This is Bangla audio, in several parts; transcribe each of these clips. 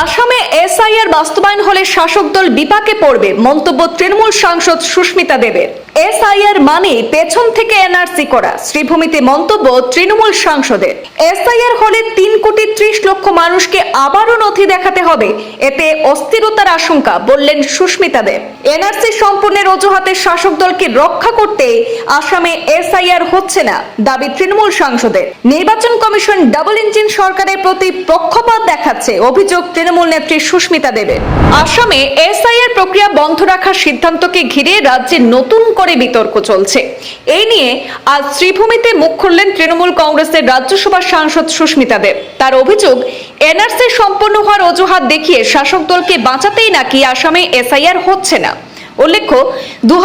আসামে এসআইআর বাস্তবায়ন হলে শাসক দল বিপাকে পড়বে মন্তব্য তৃণমূল সাংসদ সুস্মিতা দেবের। এসআইআর মানে পেছন থেকে এনআরসি করা। শ্রীভূমিতে মন্তব্য তৃণমূল সাংসদের। এসআইআর হলে তিন কোটি ত্রিশ লক্ষ মানুষকে আবারও নথি দেখাতে হবে। এতে অস্থিরতার আশঙ্কা, বললেন সুস্মিতা দেব। এনআরসি সম্পূর্ণের অজুহাতে শাসক দলকে রক্ষা করতে আসামে এসআইআর হচ্ছে না, দাবি তৃণমূল সাংসদের। নির্বাচন কমিশন ডাবল ইঞ্জিন সরকারের প্রতি পক্ষপাত দেখাচ্ছে অভিযোগ তৃণমূল নেত্রী সুস্মিতা দেবের। আসামে এসআইআর প্রক্রিয়া বন্ধ রাখার সিদ্ধান্তকে ঘিরে রাজ্যে নতুন করে বিতর্ক চলছে। এই নিয়ে আজ শ্রীভূমিতে মুখ খুললেন তৃণমূল কংগ্রেসের রাজ্যসভার সাংসদ সুস্মিতা দেব। তার অভিযোগ, এনআরসি সম্পন্ন হওয়ার অজুহাত দেখিয়ে শাসক দলকে বাঁচাতেই নাকি আসামে এসআইআর হচ্ছে না। উল্লেখ্য দু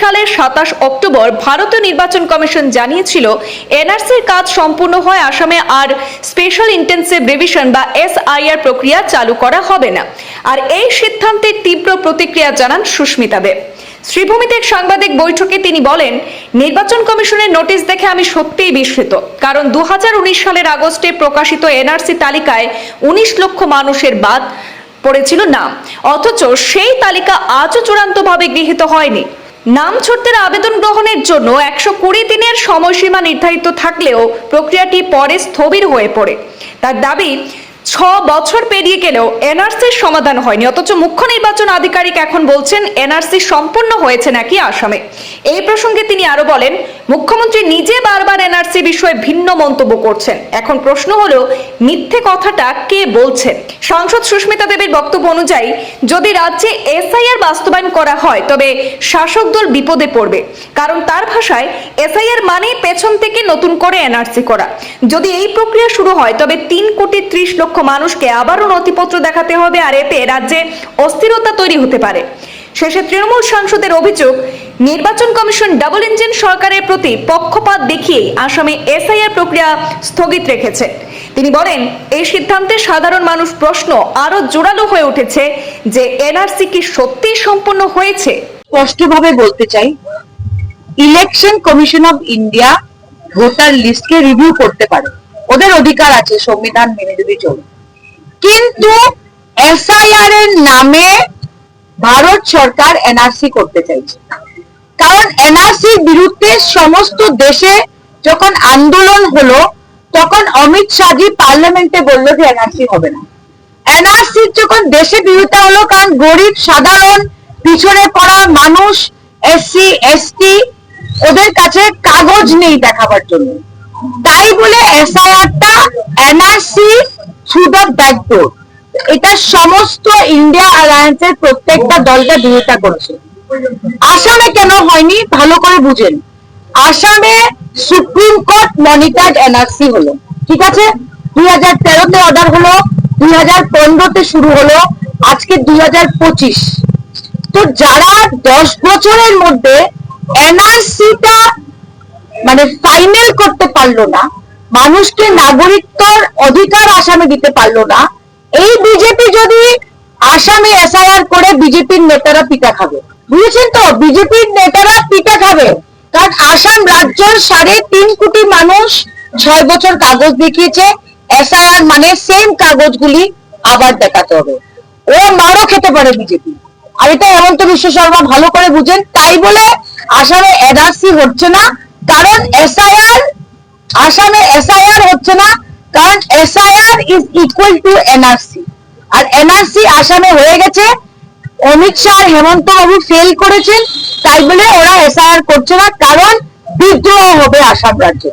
সালের সাতাশ অক্টোবর ভারতীয় নির্বাচন কমিশন জানিয়েছিল, এনআরসির কাজ সম্পূর্ণ হয় আসামে আর স্পেশাল ইন্টেন্সিভ রিভিশন বা এসআইআর প্রক্রিয়া চালু করা হবে না। আর এই সিদ্ধান্তের তীব্র প্রতিক্রিয়া জানান সুস্মিতা দেব শ্রীভূমিতে এক সাংবাদিক বৈঠকে তিনি বলেন, নির্বাচন কমিশনের নোটিশ দেখে আমি সত্যিই বিস্মিত, কারণ দু হাজার উনিশ সালের আগস্টে প্রকাশিত এনআরসি তালিকায় উনিশ লক্ষ মানুষের বাদ পড়েছিল নাম। অথচ সেই তালিকা আজও চূড়ান্তভাবে গৃহীত হয়নি। নাম ছুটদের আবেদন গ্রহণের জন্য একশো কুড়ি দিনের সময়সীমা নির্ধারিত থাকলেও প্রক্রিয়াটি পরে স্থবির হয়ে পড়ে। তার দাবি, ছ বছর পেরিয়ে গেলেও এনআরসির সমাধান হয়নি। অথচ মুখ্য নির্বাচন আধিকারিক এখন বলছেন, এনআরসি সম্পূর্ণ হয়েছে নাকি আসামে? এই প্রসঙ্গে তিনি আরও বলেন মুখ্যমন্ত্রী নিজে বারবার এনআরসি বিষয়ে ভিন্ন মন্তব্য করছেন। এখন প্রশ্ন হলো, মিথ্যে কথাটা কে বলছেন? সাংসদ সুস্মিতা দেবের বক্তব্য অনুযায়ী, যদি রাজ্যে এসআইআর বাস্তবায়ন করা হয়, তবে শাসক দল বিপদে পড়বে। কারণ তার ভাষায়, এসআইআর মানে পেছন থেকে নতুন করে এনআরসি করা। যদি এই প্রক্রিয়া শুরু হয়, তবে তিন কোটি ত্রিশ লক্ষ মানুষকে আবারও নথিপত্র দেখাতে হবে আর এতে রাজ্যে অস্থিরতা তৈরি হতে পারে। শেষে তৃণমূল সাংসদের অভিযোগ নির্বাচন কমিশন ডাবল ইঞ্জিন সরকারের প্রতি পক্ষপাত দেখিয়ে আসামে এসআইআর প্রক্রিয়া স্থগিত রেখেছে। তিনি বলেন, এই সিদ্ধান্তে সাধারণ মানুষ প্রশ্ন আরও জোরালো হয়ে উঠেছে যে এনআরসি কি সত্যিই সম্পন্ন হয়েছে। স্পষ্টভাবে বলতে চাই, election commission of India voter লিস্টকে review করতে পারে। ওদের অধিকার আছে, সংবিধান মেনে যদি চলে। কিন্তু এসআইআর এর নামে ভারত সরকার এনআরসি করতে চাইছে। কারণ এনআরসির বিরুদ্ধে সমস্ত দেশে যখন আন্দোলন হলো, তখন অমিত শাহজি পার্লামেন্টে বলল যে এনআরসি হবে না। এনআরসির যখন দেশে বিরোধিতা হলো, কারণ গরিব, সাধারণ, পিছনে পড়া মানুষ, এসসি, এসটি, ওদের কাছে কাগজ নেই দেখাবার জন্য। তাই বলে এসআইআরটা এনআরসি থ্রু দ্য ব্যাকডোর এটা সমস্ত ইন্ডিয়া অ্যালায়েন্সের প্রত্যেকটা দলটা বিরোধিতা করেছে। আসামে কেন হয়নি? ভালো করে বুঝেন। আসামে সুপ্রিম কোর্ট মনিটার্ড এনআরসি হলো, ঠিক আছে? দুই হাজার তেরোতে অর্ডার হলো, দুই হাজার পনেরোতে শুরু হলো, আজকে দুই হাজার পঁচিশ। তো যারা দশ বছরের মধ্যে এনআরসিটা মানে ফাইনাল করতে পারল না, মানুষকে নাগরিকত্বর অধিকার আসামে দিতে পারল না, এই বিজেপি যদি আসামে এসআইআর করে, বিজেপির নেতারা পিঠা খাবে। বুঝেছেন তো? বিজেপির নেতারা পিঠা খাবে। কারণ আসাম রাজ্যের সাড়ে তিন কোটি মানুষ ছয় বছর কাগজ দেখিয়েছে। এসআইআর মানে সেম কাগজগুলি আবার দেখাতে হবে। ও মারও খেতে পারে বিজেপি। আর এটা হেমন্ত বিশ্ব শর্মা ভালো করে বুঝেন। তাই বলে আসামে এনআরসি হচ্ছে না, কারণ এসআইআর, আসামে এসআইআর হচ্ছে না, কারণ SIR is equal to NRC R NRC আসামে হয়ে গেছে অমিত শাহ হেমন্ত বাবু ফেল করেছেন, তাই বলে ওরা এসআর করছে না, কারণ বিদ্রোহ হবে আসাম রাজ্যে।